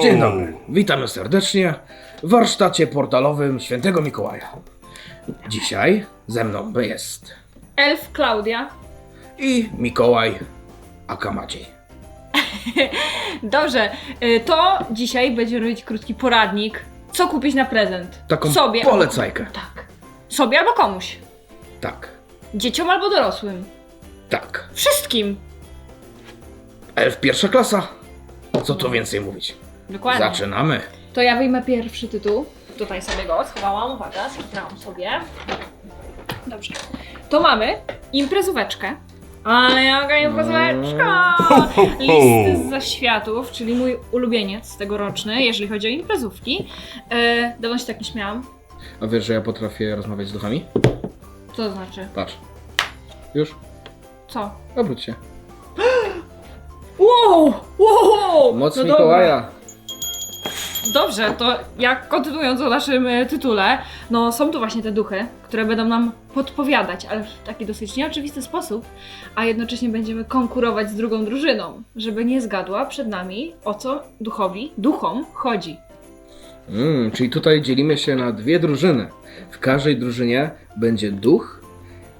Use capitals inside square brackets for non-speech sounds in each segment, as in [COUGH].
Dzień dobry, witamy serdecznie w warsztacie portalowym Świętego Mikołaja. Dzisiaj ze mną jest Elf Klaudia. i Mikołaj Akamadziej. [LAUGHS] Dobrze, y, to dzisiaj będziemy robić krótki poradnik. Co kupić na prezent? Taką Sobie. polecajkę. Tak. Sobie albo komuś. Tak, Dzieciom albo dorosłym. tak. Wszystkim. Elf pierwsza klasa. Co tu więcej mówić? Dokładnie. Zaczynamy. To ja wyjmę pierwszy tytuł. Tutaj sobie go schowałam, uwaga, schowałam sobie. Dobrze. To mamy imprezóweczkę. Ale jaka imprezóweczka! Listy z zaświatów, czyli mój ulubieniec tegoroczny, jeżeli chodzi o imprezówki. E, dawno się tak nie śmiałam. A wiesz, że ja potrafię rozmawiać z duchami? Co to znaczy? Patrz. Już? Co? Obróć się. Wow! Wow! Moc No Mikołaja. Dobrze, to jak kontynuując o naszym e, tytule, no są tu właśnie te duchy, które będą nam podpowiadać, ale w taki dosyć nieoczywisty sposób, a jednocześnie będziemy konkurować z drugą drużyną, żeby nie zgadła przed nami, o co duchowi, duchom chodzi. Mm, czyli tutaj dzielimy się na dwie drużyny. W każdej drużynie będzie duch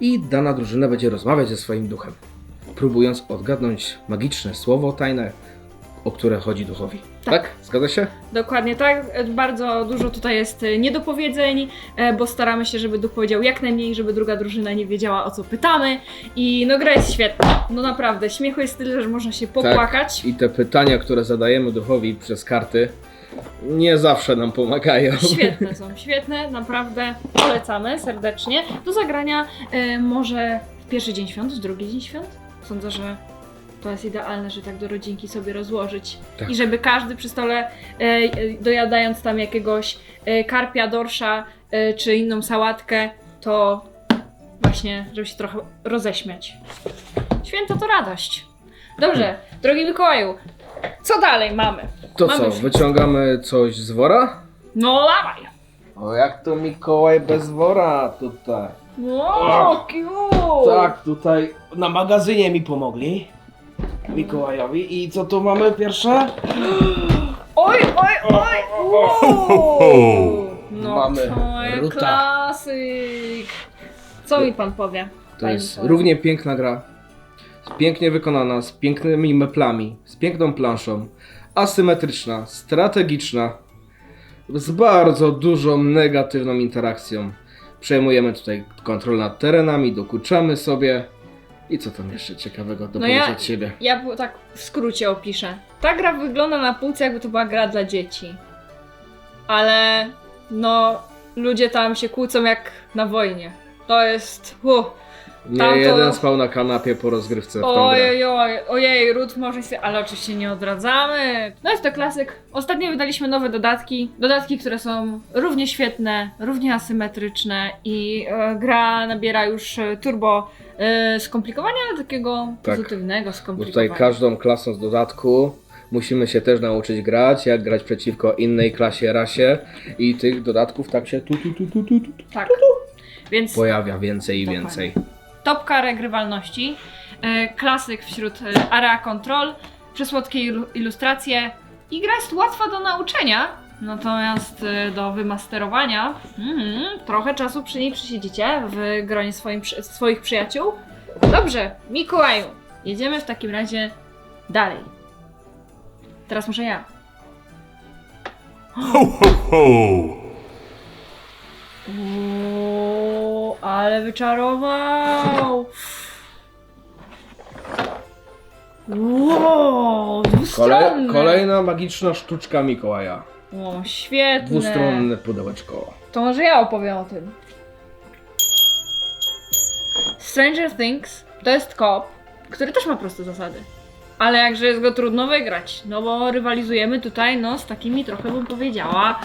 i dana drużyna będzie rozmawiać ze swoim duchem, próbując odgadnąć magiczne słowo tajne, o które chodzi duchowi. Tak? Tak. Zgadza się? Dokładnie tak, bardzo dużo tutaj jest e, niedopowiedzeń, e, bo staramy się, żeby duch powiedział jak najmniej, żeby druga drużyna nie wiedziała o co pytamy i no gra jest świetna, no naprawdę, śmiechu jest tyle, że można się popłakać. I te pytania, które zadajemy duchowi przez karty, nie zawsze nam pomagają. Świetne są, [LAUGHS] świetne, naprawdę polecamy serdecznie. Do zagrania e, może w pierwszy dzień świąt, w drugi dzień świąt. Sądzę, że to jest idealne, że tak do rodzinki sobie rozłożyć. Tak. I żeby każdy przy stole, e, dojadając tam jakiegoś e, karpia, dorsza e, czy inną sałatkę, to właśnie, żeby się trochę roześmiać. Święto to radość. Dobrze, drogi Mikołaju, co dalej mamy? To Mamy co, już- wyciągamy coś z wora? No dawaj! O, jak to Mikołaj bez wora tutaj. Wow, cute! Tak, tutaj na magazynie mi pomogli. Mikołajowi. I co tu mamy pierwsze? Oj, oj, oj! No Mamy to jest Ruta. klasyk! Co mi pan powie? To jest Mikołaju? równie piękna gra. Pięknie wykonana, z pięknymi meplami, z piękną planszą. Asymetryczna, strategiczna, z bardzo dużą negatywną interakcją. Przejmujemy tutaj kontrolę nad terenami, dokuczamy sobie. I co tam jeszcze ciekawego do No ja- od siebie? Ja tak w skrócie opiszę. Ta gra wygląda na półce, jakby to była gra dla dzieci. Ale no, ludzie tam się kłócą jak na wojnie. To jest. Uh. Nie Tamto- jeden spał na kanapie po rozgrywce w tą grę. Ojej, ojej, ojej, Ruth może się, ale oczywiście nie odradzamy. No jest to klasyk. Ostatnio wydaliśmy nowe dodatki. Dodatki, które są równie świetne, równie asymetryczne i e, gra nabiera już e, turbo e, skomplikowania, ale takiego Tak. pozytywnego Bo skomplikowania. tutaj każdą klasą z dodatku musimy się też nauczyć grać, jak grać przeciwko innej klasie, rasie i tych dodatków tak się tu, tu, tu, tu, tu, tu Tak. Więc pojawia więcej i Dokładnie. więcej. Topka regrywalności, e, klasyk wśród e, area control, przesłodkie ilu- ilustracje i gra jest łatwa do nauczenia, natomiast e, do wymasterowania mhm, trochę czasu przy niej przysiedzicie w gronie swoim, swoich przyjaciół. Dobrze, Mikołaju, jedziemy w takim razie dalej. Teraz muszę ja. O, ale wyczarował! Wow, Kole, kolejna magiczna sztuczka Mikołaja. O, świetne! Dwustronne pudełeczko. To może ja opowiem o tym. Stranger Things to jest kop, który też ma proste zasady. Ale jakże jest go trudno wygrać, no bo rywalizujemy tutaj no z takimi trochę bym powiedziała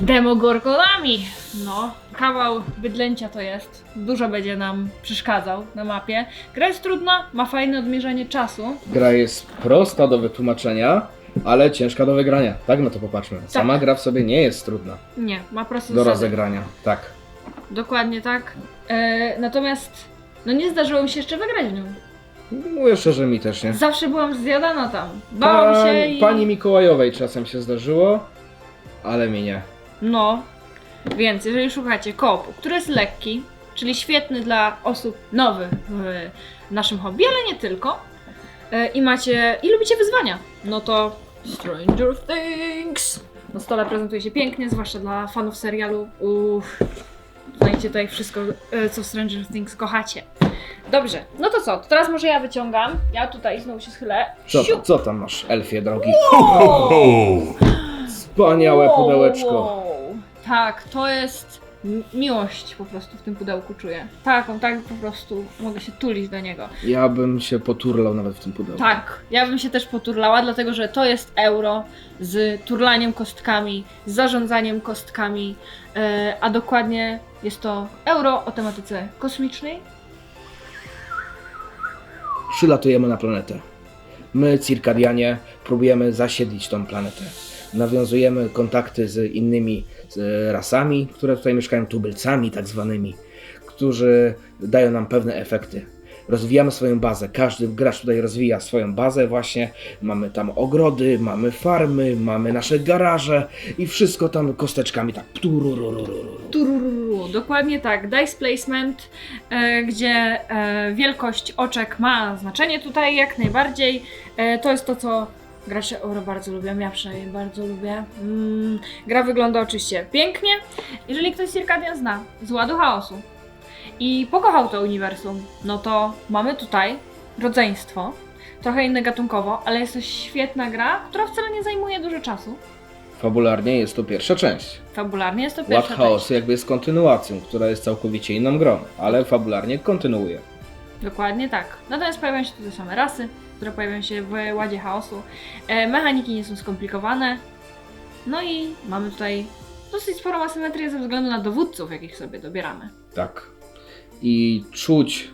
demogorgonami. No, kawał bydlęcia to jest. Dużo będzie nam przeszkadzał na mapie. Gra jest trudna, ma fajne odmierzanie czasu. Gra jest prosta do wytłumaczenia, ale ciężka do wygrania. Tak na to popatrzmy. Sama gra w sobie nie jest trudna Nie, ma proste do zasady. rozegrania. Tak. Dokładnie tak. E, natomiast no nie zdarzyło mi się jeszcze wygrać w nią. Mówię szczerze, mi też nie. Zawsze byłam zjadana tam. Bałam Pa- się i... Pani Mikołajowej czasem się zdarzyło, ale mi nie. No, więc jeżeli szukacie koopu, który jest lekki, czyli świetny dla osób nowych w naszym hobby, ale nie tylko, e, i macie, i lubicie wyzwania, no to Stranger Things na stole prezentuje się pięknie, zwłaszcza dla fanów serialu. Uff, znajdziecie tutaj wszystko, e, co w Stranger Things kochacie. Dobrze, no to co, to teraz może ja wyciągam, ja tutaj znowu się schylę. Co, Siup! co tam masz, elfie drogi? Wow! Wspaniałe Wow, pudełeczko. wow. Tak, to jest mi- miłość po prostu w tym pudełku czuję. Taką, tak po prostu mogę się tulić do niego. Ja bym się poturlał nawet w tym pudełku. Tak, ja bym się też poturlała, dlatego że to jest euro z turlaniem kostkami, z zarządzaniem kostkami, e, a dokładnie jest to euro o tematyce kosmicznej. Przylatujemy na planetę. My, Cirkadianie, próbujemy zasiedlić tą planetę. Nawiązujemy kontakty z innymi z rasami, które tutaj mieszkają, tubylcami tak zwanymi, którzy dają nam pewne efekty. Rozwijamy swoją bazę. Każdy gracz tutaj rozwija swoją bazę właśnie. Mamy tam ogrody, mamy farmy, mamy nasze garaże i wszystko tam kosteczkami tak. turururururu. Turururu, dokładnie tak. Dice placement, e, gdzie e, wielkość oczek ma znaczenie tutaj jak najbardziej. E, to jest to, co gracze Euro bardzo lubią. Ja przynajmniej bardzo lubię. Mm, gra wygląda oczywiście pięknie. Jeżeli ktoś Circadian zna z ładu chaosu i pokochał to uniwersum, no to mamy tutaj rodzeństwo. Trochę inne gatunkowo, ale jest to świetna gra, która wcale nie zajmuje dużo czasu. Fabularnie jest to pierwsza część. Fabularnie jest to Ład pierwsza część. chaosu jakby jest kontynuacją, która jest całkowicie inną grą, ale fabularnie kontynuuje. Dokładnie tak. Natomiast pojawiają się tu te same rasy, które pojawiają się w ładzie chaosu. E, mechaniki nie są skomplikowane. No i mamy tutaj dosyć sporą asymetrię ze względu na dowódców, jakich sobie dobieramy. Tak. I czuć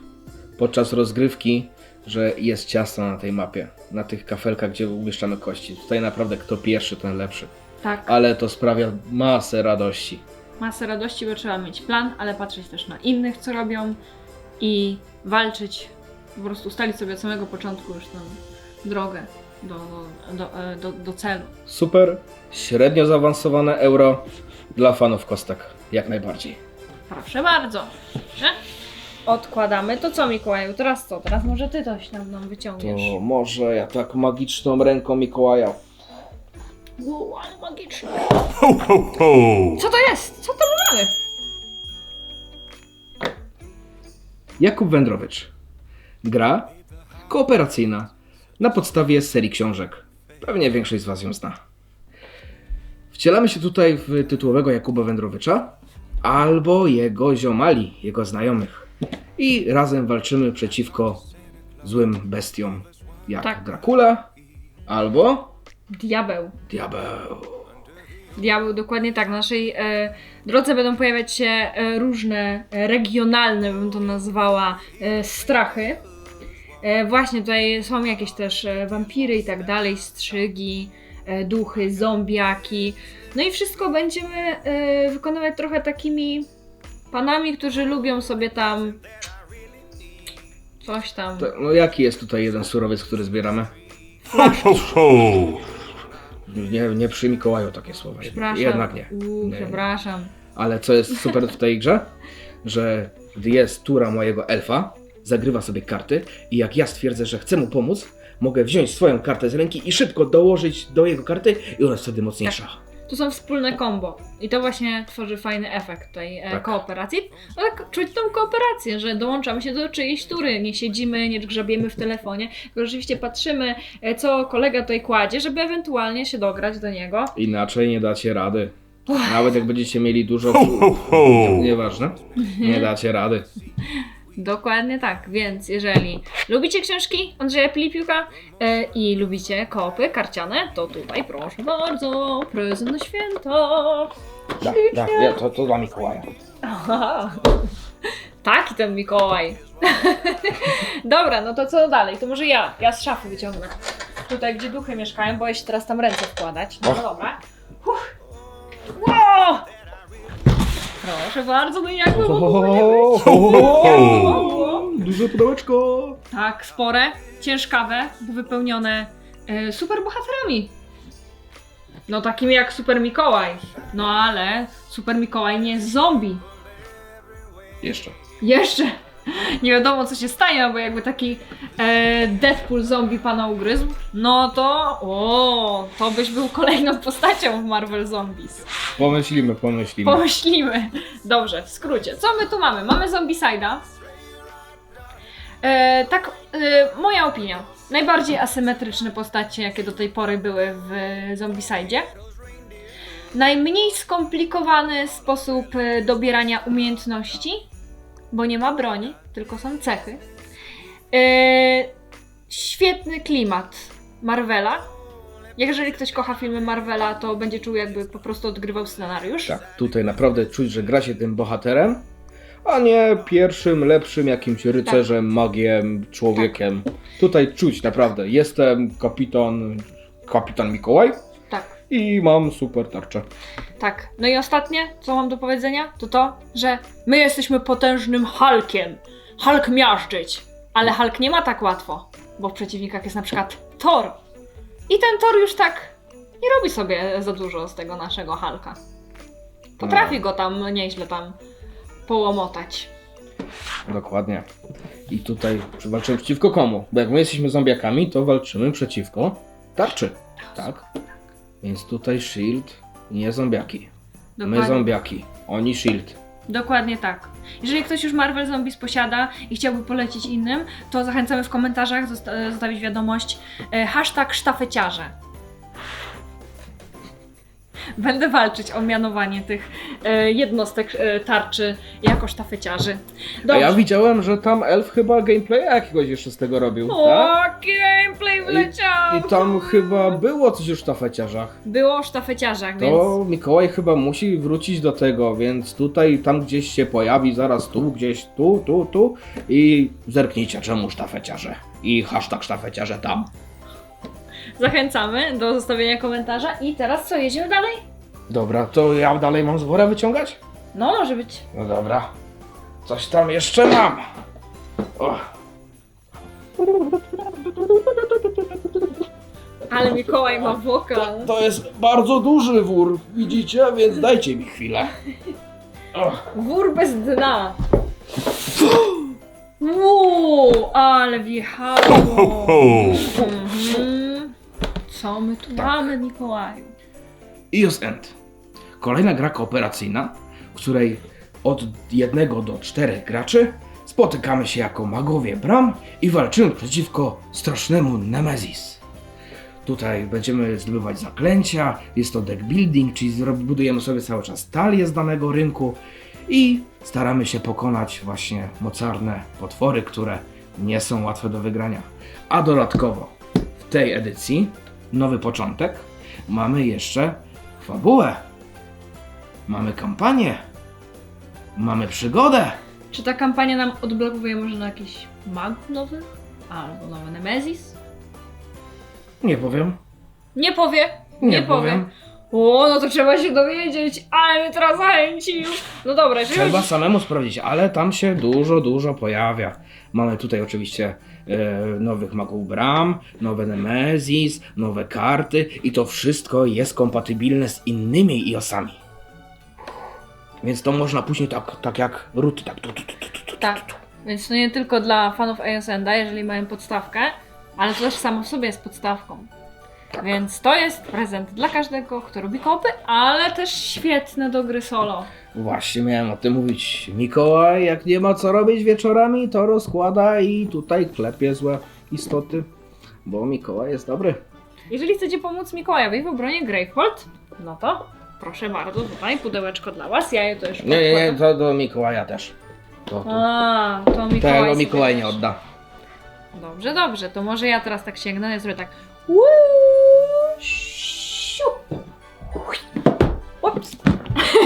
podczas rozgrywki, że jest ciasno na tej mapie, na tych kafelkach, gdzie umieszczamy kości. Tutaj naprawdę kto pierwszy, ten lepszy. Tak, Ale to sprawia masę radości. masę radości, bo trzeba mieć plan, ale patrzeć też na innych, co robią i walczyć. Po prostu ustalić sobie od samego początku już tę drogę do, do, e, do, do celu. Super, średnio zaawansowane euro dla fanów kostek. Jak najbardziej. Proszę bardzo. Dobrze? Odkładamy. To co, Mikołaju? Teraz co? Teraz może ty coś nam, nam wyciągniesz. To może ja tak magiczną ręką Mikołaja. Wow, ale magiczne. Ho, ho, ho! Co to jest? Co to mamy? Jakub Wędrowicz. Gra kooperacyjna na podstawie serii książek. Pewnie większość z Was ją zna. Wcielamy się tutaj w tytułowego Jakuba Wędrowicza albo jego ziomali, jego znajomych. I razem walczymy przeciwko złym bestiom jak Tak. Dracula albo Diabeł. Diabeł. Diabeł, dokładnie tak. Na naszej e, drodze będą pojawiać się e, różne e, regionalne, bym to nazwała, e, strachy. E, właśnie tutaj są jakieś też e, wampiry i tak dalej, strzygi, e, duchy, zombiaki. No i wszystko będziemy e, wykonywać trochę takimi panami, którzy lubią sobie tam coś tam. To, no jaki jest tutaj jeden surowiec, który zbieramy? Ho, ho, ho! Nie, nie przy Mikołaju takie słowa. Przepraszam. Jednak nie. Uuu, Nie. przepraszam. Ale co jest super w tej grze? Że gdy jest tura mojego elfa, zagrywa sobie karty i jak ja stwierdzę, że chcę mu pomóc, mogę wziąć swoją kartę z ręki i szybko dołożyć do jego karty i ona jest wtedy mocniejsza. Tu są wspólne combo. I to właśnie tworzy fajny efekt tej e, Tak. kooperacji. No tak, czuć tą kooperację, że dołączamy się do czyjejś tury. Nie siedzimy, nie grzebiemy w telefonie, tylko rzeczywiście patrzymy, e, co kolega tutaj kładzie, żeby ewentualnie się dograć do niego. Inaczej nie dacie rady. Nawet jak będziecie mieli dużo... Ho, ho, ho! Nieważne. Nie dacie rady. Dokładnie tak, więc jeżeli lubicie książki Andrzeja Pilipiuka e, i lubicie koopy karciane, to tutaj proszę bardzo, prezent na święto. Tak, tak, ja, to, to dla Mikołaja. Aha. Taki ten Mikołaj. Dobra, no to co dalej? To może ja, ja z szafy wyciągnę. Tutaj, gdzie duchy mieszkają, boję się teraz tam ręce wkładać. No dobra. Proszę bardzo, no jak nie być? Ho, ho, ho! duże pudełeczko. Tak, spore, ciężkawe, bo wypełnione e, superbohaterami. No takimi jak Super Mikołaj. No ale Super Mikołaj nie jest zombie. Jeszcze. Jeszcze nie wiadomo co się stanie, bo jakby taki e, Deadpool zombie pana ugryzł, no to o, to byś był kolejną postacią w Marvel Zombies. Pomyślimy, pomyślimy. Pomyślimy. Dobrze, w skrócie. Co my tu mamy? Mamy Zombicide'a. E, tak, e, moja opinia. Najbardziej asymetryczne postacie, jakie do tej pory były w Zombicidzie. Najmniej skomplikowany sposób e, dobierania umiejętności, bo nie ma broni, tylko są cechy. E, świetny klimat Marvela. Jeżeli ktoś kocha filmy Marvela, to będzie czuł jakby po prostu odgrywał scenariusz. Tak, tutaj naprawdę czuć, że gra się tym bohaterem, a nie pierwszym, lepszym jakimś rycerzem, magiem, człowiekiem. Tutaj czuć naprawdę, jestem kapitan, kapitan Mikołaj Tak, i mam super tarczę. tak. No i ostatnie, co mam do powiedzenia, to to, że my jesteśmy potężnym Hulkiem. Hulk miażdżyć. Ale Hulk nie ma tak łatwo, bo w przeciwnikach jest na przykład Thor. I ten Thor już tak nie robi sobie za dużo z tego naszego Hulka. Potrafi go tam nieźle tam połomotać. Dokładnie. I tutaj walczymy przeciwko komu? Bo jak my jesteśmy zombiakami, to walczymy przeciwko tarczy. Tak? Więc tutaj shield, nie zombiaki. My zombiaki, oni shield. Dokładnie tak. Jeżeli ktoś już Marvel Zombies posiada i chciałby polecić innym, to zachęcamy w komentarzach zosta- zostawić wiadomość e, hashtag sztafeciarze. Będę walczyć o mianowanie tych e, jednostek e, tarczy jako sztafeciarzy. A ja widziałem, że tam elf chyba gameplaya jakiegoś jeszcze z tego robił. O, tak? gameplay wleciał! I tam chyba było coś już w tafeciarzach. Było o sztafeciarzach, więc... To Mikołaj chyba musi wrócić do tego, więc tutaj, tam gdzieś się pojawi, zaraz tu, gdzieś tu, tu, tu i zerknijcie czemu sztafeciarze. I hashtag sztafeciarze tam. Zachęcamy do zostawienia komentarza i teraz co, jedziemy dalej? Dobra, to ja dalej mam z wora wyciągać? No, może być. No dobra. Coś tam jeszcze mam. O. Ale Mikołaj ma wokal. To jest bardzo duży wór, widzicie? Więc dajcie mi chwilę. O. Wór bez dna. Uuu, ale Ho, wjechało. ho! Mhm. Co my tu mamy, Mikołaju? EOS End. Kolejna gra kooperacyjna, w której od jednego do czterech graczy spotykamy się jako magowie bram i walczymy przeciwko strasznemu Nemesis. Tutaj będziemy zdobywać zaklęcia, jest to deck building, czyli zro- budujemy sobie cały czas talię z danego rynku i staramy się pokonać właśnie mocarne potwory, które nie są łatwe do wygrania. A dodatkowo w tej edycji, nowy początek, mamy jeszcze fabułę, mamy kampanię, mamy przygodę. Czy ta kampania nam odblokowuje może na jakiś magów nowych? Albo nowy Nemesis? Nie powiem. Nie powie. Nie, Nie, powie. O, no to trzeba się dowiedzieć, ale mnie teraz zachęcił. No dobra, jeżeli Trzeba chodzi... samemu sprawdzić, ale tam się dużo, dużo pojawia. Mamy tutaj oczywiście e, nowych magów bram, nowe Nemesis, nowe karty i to wszystko jest kompatybilne z innymi iosami. Więc to można później tak, tak jak root, tak tu, tu, tu, tu, tu, tu, Tak. Więc to nie tylko dla fanów ASN-a, jeżeli mają podstawkę, ale to też samo w sobie jest podstawką. Więc to jest prezent dla każdego, kto lubi kopy, ale też świetne do gry solo. Właśnie miałem o tym mówić. Mikołaj, jak nie ma co robić wieczorami, to rozkłada i tutaj klepie złe istoty, bo Mikołaj jest dobry. Jeżeli chcecie pomóc Mikołajowi w obronie Gravehold, no to proszę bardzo, tutaj pudełeczko dla was, ja je to już Nie, nie, nie, to do Mikołaja też. To, to. A, to Mikołaj Tego sobie Mikołaj nie też- odda. Dobrze, dobrze, to może ja teraz tak sięgnę, ja zrobię tak. Uuu,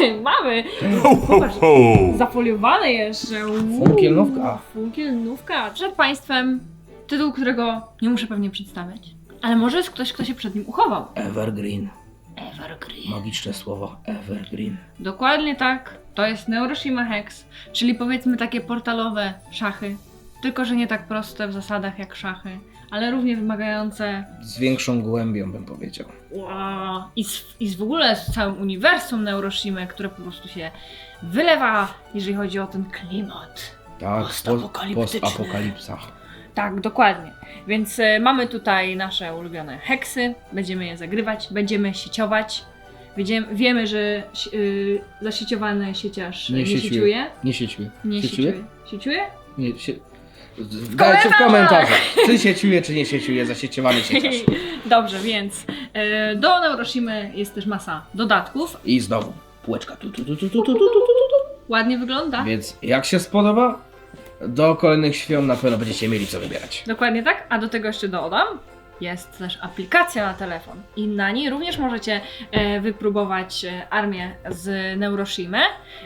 [LAUGHS] Mamy! Ho, ho, ho! Zafoliowane jeszcze. Uuu, Funkielnówka. Funkielnówka. Przed Państwem tytuł, którego nie muszę pewnie przedstawiać. Ale może jest ktoś, kto się przed nim uchował. Evergreen. Evergreen. Magiczne słowo Evergreen. Dokładnie tak. To jest Neuroshima Hex, czyli powiedzmy takie portalowe szachy. tylko że nie tak proste w zasadach jak szachy, ale równie wymagające Z większą głębią bym powiedział. wow, i, z, i z w ogóle z całym uniwersum Neuroshimy, które po prostu się wylewa, jeżeli chodzi o ten klimat. Tak, Postapokaliptyczny. postapokalipsa. Tak, dokładnie. Więc e, mamy tutaj nasze ulubione heksy, będziemy je zagrywać, będziemy sieciować. Wiemy, wiemy że y, zasieciowany sieciarz Nie nie, sieciuje. Nie sieciuje. Nie Sieciuje? sieciuje. Sieciuje? Nie, sie... Dajcie w komentarzach, czy sieciuje, czy nie sieciuje zasieciowany sieciarz. [LAUGHS] Dobrze, więc e, do Neuroshimy jest też masa dodatków. I znowu półeczka tu, tu, tu, tu, tu, tu, tu, tu, tu, tu. Ładnie wygląda. Więc jak się spodoba, do kolejnych świąt na pewno będziecie mieli co wybierać. Dokładnie tak, a do tego jeszcze dodam, jest też aplikacja na telefon i na niej również możecie e, wypróbować e, armię z Neuroshimy.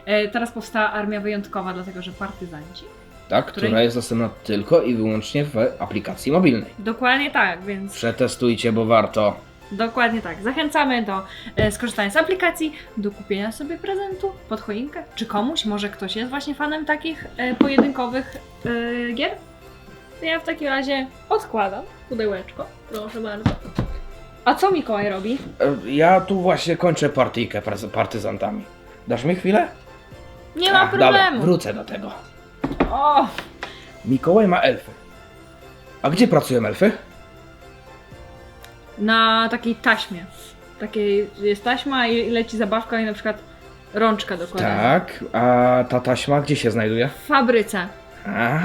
E, teraz powstała armia wyjątkowa, dlatego że partyzanci. Tak, Której? która jest dostępna tylko i wyłącznie w aplikacji mobilnej. Dokładnie tak, więc Przetestujcie, bo warto. dokładnie tak. Zachęcamy do e, skorzystania z aplikacji, do kupienia sobie prezentu pod choinkę, czy komuś, może ktoś jest właśnie fanem takich e, pojedynkowych e, gier. Ja w takim razie odkładam pudełeczko, proszę bardzo. A co Mikołaj robi? E, Ja tu właśnie kończę partyjkę z partyzantami. Dasz mi chwilę? Nie ma Ach, problemu. wrócę do tego. O, Mikołaj ma elfy. A gdzie pracują elfy? na takiej taśmie. Takiej jest taśma i leci zabawka i na przykład rączka dokładnie. Tak, a ta taśma gdzie się znajduje? W fabryce. A,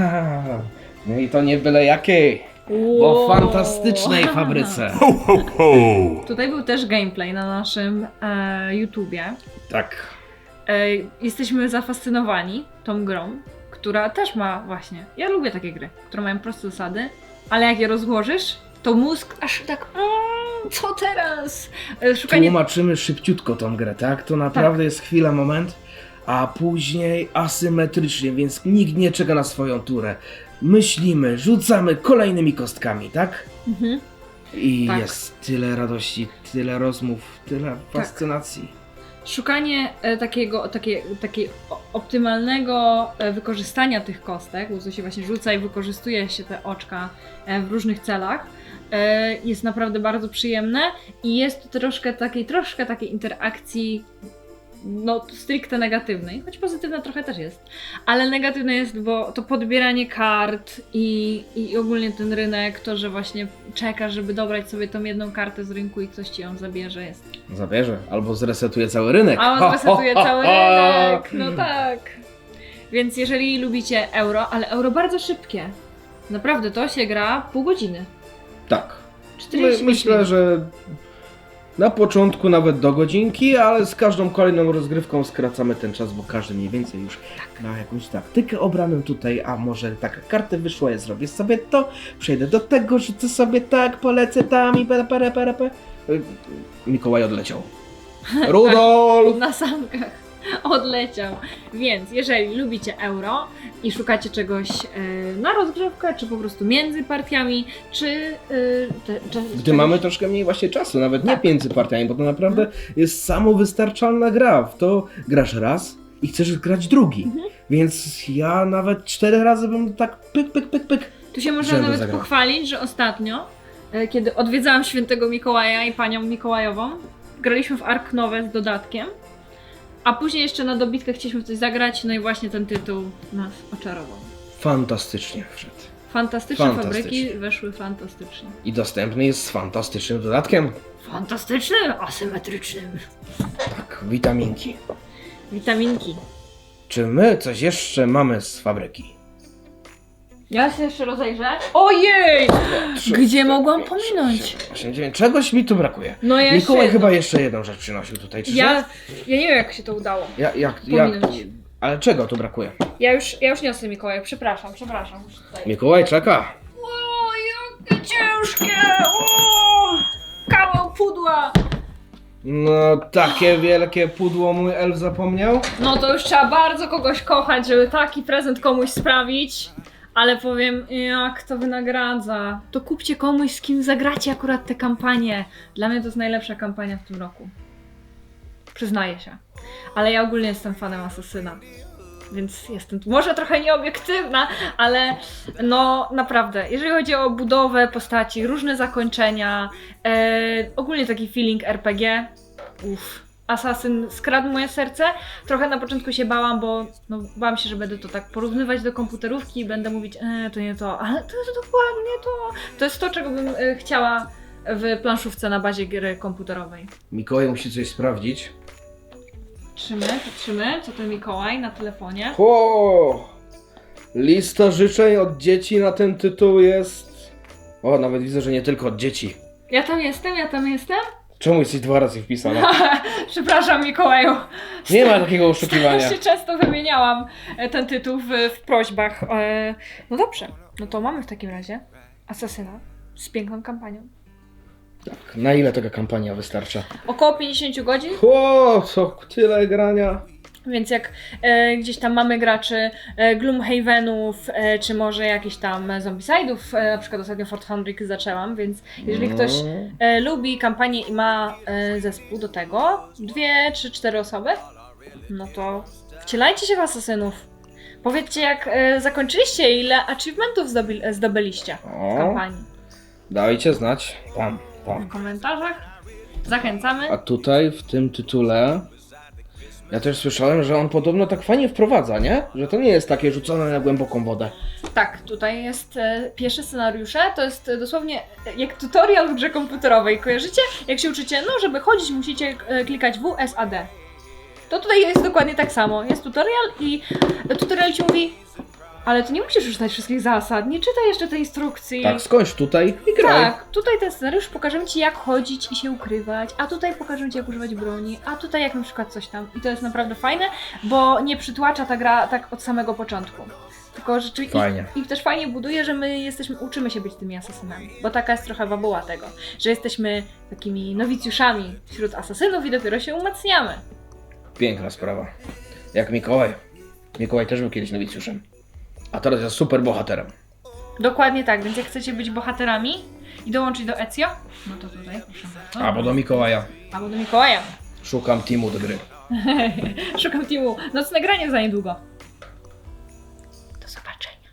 no i to nie byle jakiej, bo Wow. w fantastycznej [LAUGHS] fabryce. Ho, ho, ho! Tutaj był też gameplay na naszym e, YouTubie. Tak. E, jesteśmy zafascynowani tą grą, która też ma właśnie. Ja lubię takie gry, które mają proste zasady, ale jak je rozłożysz, to mózg aż tak. Mm, co teraz? E, szukanie. Tłumaczymy szybciutko tą grę, tak? To naprawdę jest chwila, moment, a później asymetrycznie, więc nikt nie czeka na swoją turę. Myślimy, rzucamy kolejnymi kostkami, tak? Mhm. I Tak. jest tyle radości, tyle rozmów, tyle fascynacji. Szukanie e, takiego, takie, takie o- optymalnego e, wykorzystania tych kostek, bo to się właśnie rzuca i wykorzystuje się te oczka e, w różnych celach, jest naprawdę bardzo przyjemne i jest troszkę takiej, troszkę takiej interakcji no stricte negatywnej, choć pozytywna trochę też jest, ale negatywne jest, bo to podbieranie kart i, i ogólnie ten rynek, to, że właśnie czekasz, żeby dobrać sobie tą jedną kartę z rynku i ktoś ci ją zabierze, jest Zabierze, albo zresetuje cały rynek. a on Ho, ho, [LAUGHS] resetuje ho, cały [LAUGHS] rynek. No tak. Więc jeżeli lubicie euro, ale euro bardzo szybkie. Naprawdę, to się gra pół godziny. Tak. 40 My, myślę, że na początku nawet do godzinki, ale z każdą kolejną rozgrywką skracamy ten czas, bo każdy mniej więcej już ma jakąś taktykę obraną tutaj, a może taka karta wyszła, ja zrobię sobie to, przejdę do tego, rzucę sobie tak, polecę tam i pere, pere, pere, pere. Y, Mikołaj odleciał. [LAUGHS] Rudolf! Na sankach [LAUGHS] odleciał. Więc jeżeli lubicie euro i szukacie czegoś e, na rozgrzewkę, czy po prostu między partiami, czy... E, te, czy Gdy czegoś- mamy troszkę mniej właśnie czasu, nawet nie Tak. między partiami, bo to naprawdę jest samowystarczalna gra. W to grasz raz i chcesz grać drugi. Mhm. Więc ja nawet cztery razy bym tak pyk, pyk, pyk, pyk. Tu się można nawet zagrał. pochwalić, że ostatnio, e, kiedy odwiedzałam świętego Mikołaja i panią Mikołajową, graliśmy w Ark Nowe z dodatkiem, a później jeszcze na dobitkę chcieliśmy coś zagrać, no i właśnie ten tytuł nas oczarował. Fantastycznie wszedł. Fantastyczne Fantastycznie. fabryki weszły fantastycznie. I dostępny jest z fantastycznym dodatkiem. Fantastycznym, asymetrycznym. Tak, witaminki. Witaminki. Czy my coś jeszcze mamy z fabryki? Ja się jeszcze rozejrzę. Ojej! Trzy, Gdzie cztery, mogłam pięć, pominąć? sześć, siedem, osiem, dziewięć. Czegoś mi tu brakuje. No ja Mikołaj jeszcze chyba jeszcze jedną rzecz przynosił tutaj, czy Ja, ja nie wiem jak się to udało. Ja, jak, jak, Pominąć. ale czego tu brakuje? Ja już, ja już niosę Mikołaj, przepraszam, przepraszam. Tutaj. Mikołaj czeka. O, jakie ciężkie! O, kawał pudła! No, takie wielkie pudło mój elf zapomniał. No to już trzeba bardzo kogoś kochać, żeby taki prezent komuś sprawić. Ale powiem, jak to wynagradza. To kupcie komuś, z kim zagracie akurat tę kampanię. Dla mnie to jest najlepsza kampania w tym roku. Przyznaję się. Ale ja ogólnie jestem fanem Asasyna. więc jestem może trochę nieobiektywna, ale no naprawdę, jeżeli chodzi o budowę postaci, różne zakończenia, e, ogólnie taki feeling RPG, uff. Assassin skradł moje serce. Trochę na początku się bałam, bo no, bałam się, że będę to tak porównywać do komputerówki i będę mówić, e, to nie to, ale to jest dokładnie to. To jest to, czego bym e, chciała w planszówce na bazie gry komputerowej. Mikołaj musi coś sprawdzić. Patrzymy, patrzymy, co to Mikołaj na telefonie. O! Lista życzeń od dzieci na ten tytuł jest. O, nawet widzę, że nie tylko od dzieci. Ja tam jestem, ja tam jestem. Czemu jesteś dwa razy wpisana? [LAUGHS] Przepraszam Mikołaju. Nie ma takiego oszukiwania. [LAUGHS] się często wymieniałam e, ten tytuł w, w prośbach. E, No dobrze, no to mamy w takim razie Asasyna z piękną kampanią. Tak, na ile taka kampania wystarcza? Około 50 godzin, O, co tyle grania. Więc jak e, gdzieś tam mamy graczy e, Gloomhavenów, e, czy może jakichś tam Zombicide'ów, e, na przykład ostatnio Fort Hendrik zaczęłam, więc jeżeli ktoś No. e, lubi kampanię i ma e, zespół do tego, dwie czy cztery osoby, no to wcielajcie się w asasynów. Powiedzcie, jak e, zakończyliście, ile achievementów zdobi, e, zdobyliście w O, kampanii. dajcie znać. Tam, W tam. komentarzach. Zachęcamy. A tutaj w tym tytule ja też słyszałem, że on podobno tak fajnie wprowadza, nie? Że to nie jest takie rzucone na głęboką wodę. Tak, tutaj jest e, pierwsze scenariusze. To jest e, dosłownie jak tutorial w grze komputerowej. Kojarzycie? Jak się uczycie, no żeby chodzić, musicie e, klikać W, S, A, D. To tutaj jest dokładnie tak samo. Jest tutorial i tutorial ci mówi ale ty nie musisz czytać wszystkich zasad, nie czytaj jeszcze tej instrukcji. Tak, skończ tutaj i graj. Tak, tutaj ten scenariusz pokażemy ci jak chodzić i się ukrywać, a tutaj pokażemy ci jak używać broni, a tutaj jak na przykład coś tam. I to jest naprawdę fajne, bo nie przytłacza ta gra tak od samego początku. Tylko rzeczywiście Fajnie. i, i też fajnie buduje, że my jesteśmy, uczymy się być tymi asasynami. Bo taka jest trochę fabuła tego, że jesteśmy takimi nowicjuszami wśród asasynów i dopiero się umacniamy. Piękna sprawa. Jak Mikołaj. Mikołaj też był kiedyś nowicjuszem. A teraz jest super bohaterem. Dokładnie tak, więc jak chcecie być bohaterami i dołączyć do Ezio, no to tutaj proszę bardzo. Albo do Mikołaja. Albo do Mikołaja. Szukam teamu do gry. [LAUGHS] Szukam teamu. Nocne granie za niedługo. Do zobaczenia.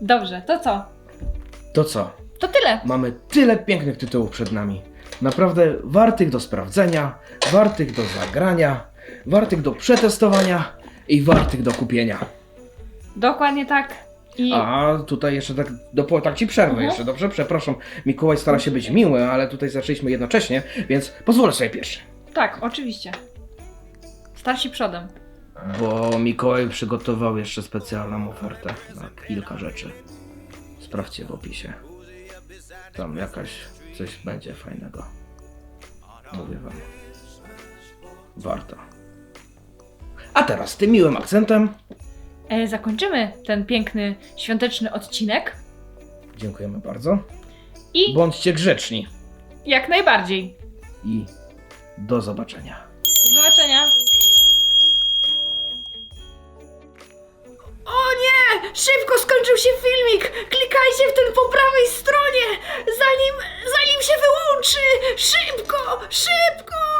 [LAUGHS] Dobrze, to co? To co? To tyle. Mamy tyle pięknych tytułów przed nami. Naprawdę wartych do sprawdzenia, wartych do zagrania, wartych do przetestowania i wartych do kupienia. Dokładnie tak. I A tutaj jeszcze tak, do, tak ci przerwę Mhm. jeszcze, dobrze? Przepraszam, Mikołaj stara się być miły, ale tutaj zaczęliśmy jednocześnie, więc pozwolę sobie pierwszy. tak, oczywiście. Starsi przodem. Bo Mikołaj przygotował jeszcze specjalną ofertę na kilka rzeczy. Sprawdźcie w opisie. Tam jakaś coś będzie fajnego. Mówię wam. Warto. A teraz tym miłym akcentem E, zakończymy ten piękny, świąteczny odcinek. dziękujemy bardzo. I Bądźcie grzeczni jak najbardziej. i do zobaczenia. Do zobaczenia. O nie! Szybko skończył się filmik! Klikajcie w ten po prawej stronie, zanim, zanim się wyłączy! Szybko! Szybko!